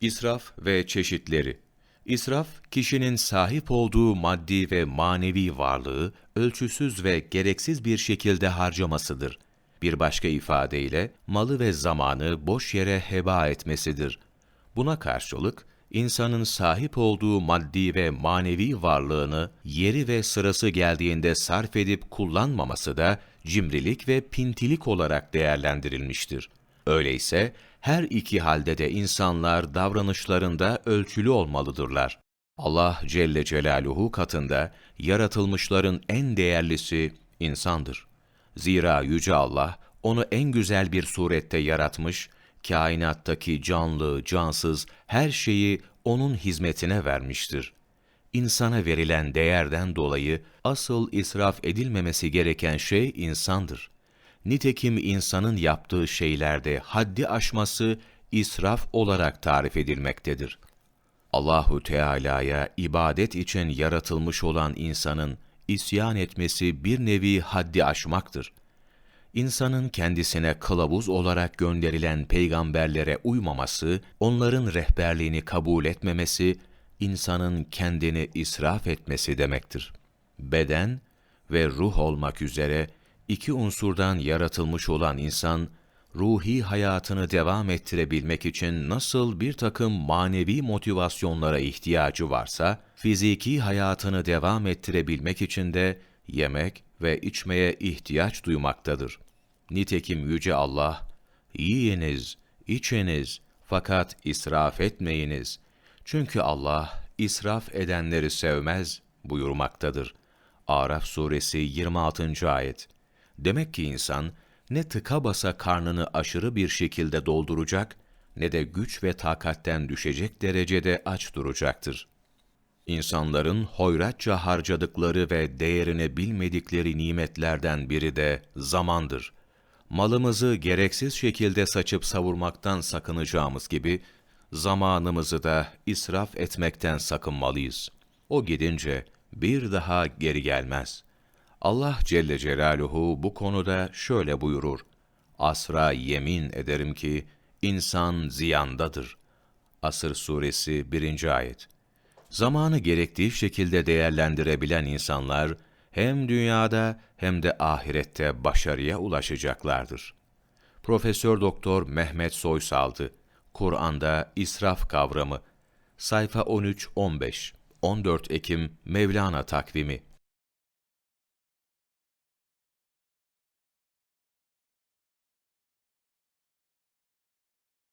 İsraf ve çeşitleri İsraf, kişinin sahip olduğu maddi ve manevi varlığı ölçüsüz ve gereksiz bir şekilde harcamasıdır. Bir başka ifadeyle malı ve zamanı boş yere heba etmesidir. Buna karşılık insanın sahip olduğu maddi ve manevi varlığını yeri ve sırası geldiğinde sarf edip kullanmaması da cimrilik ve pintilik olarak değerlendirilmiştir. Öyleyse her iki halde de insanlar davranışlarında ölçülü olmalıdırlar. Allah Celle Celaluhu katında yaratılmışların en değerlisi insandır. Zira Yüce Allah onu en güzel bir surette yaratmış, kainattaki canlı, cansız her şeyi onun hizmetine vermiştir. İnsana verilen değerden dolayı asıl israf edilmemesi gereken şey insandır. Nitekim insanın yaptığı şeylerde haddi aşması israf olarak tarif edilmektedir. Allahu Teala'ya ibadet için yaratılmış olan insanın isyan etmesi bir nevi haddi aşmaktır. İnsanın kendisine kılavuz olarak gönderilen peygamberlere uymaması, onların rehberliğini kabul etmemesi, insanın kendini israf etmesi demektir. Beden ve ruh olmak üzere iki unsurdan yaratılmış olan insan, ruhi hayatını devam ettirebilmek için nasıl bir takım manevi motivasyonlara ihtiyacı varsa, fiziki hayatını devam ettirebilmek için de yemek ve içmeye ihtiyaç duymaktadır. Nitekim Yüce Allah, yiyiniz, içiniz fakat israf etmeyiniz. Çünkü Allah israf edenleri sevmez buyurmaktadır. Araf suresi 26. ayet. Demek ki insan ne tıka basa karnını aşırı bir şekilde dolduracak ne de güç ve takatten düşecek derecede aç duracaktır. İnsanların hoyratça harcadıkları ve değerini bilmedikleri nimetlerden biri de zamandır. Malımızı gereksiz şekilde saçıp savurmaktan sakınacağımız gibi, zamanımızı da israf etmekten sakınmalıyız. O gidince bir daha geri gelmez. Allah Celle Celaluhu bu konuda şöyle buyurur. Asra yemin ederim ki insan ziyandadır. Asır suresi 1. ayet. Zamanı gerektiği şekilde değerlendirebilen insanlar hem dünyada hem de ahirette başarıya ulaşacaklardır. Profesör Doktor Mehmet Soysaldı, Kur'an'da israf kavramı, sayfa 13-15, 14 Ekim Mevlana takvimi,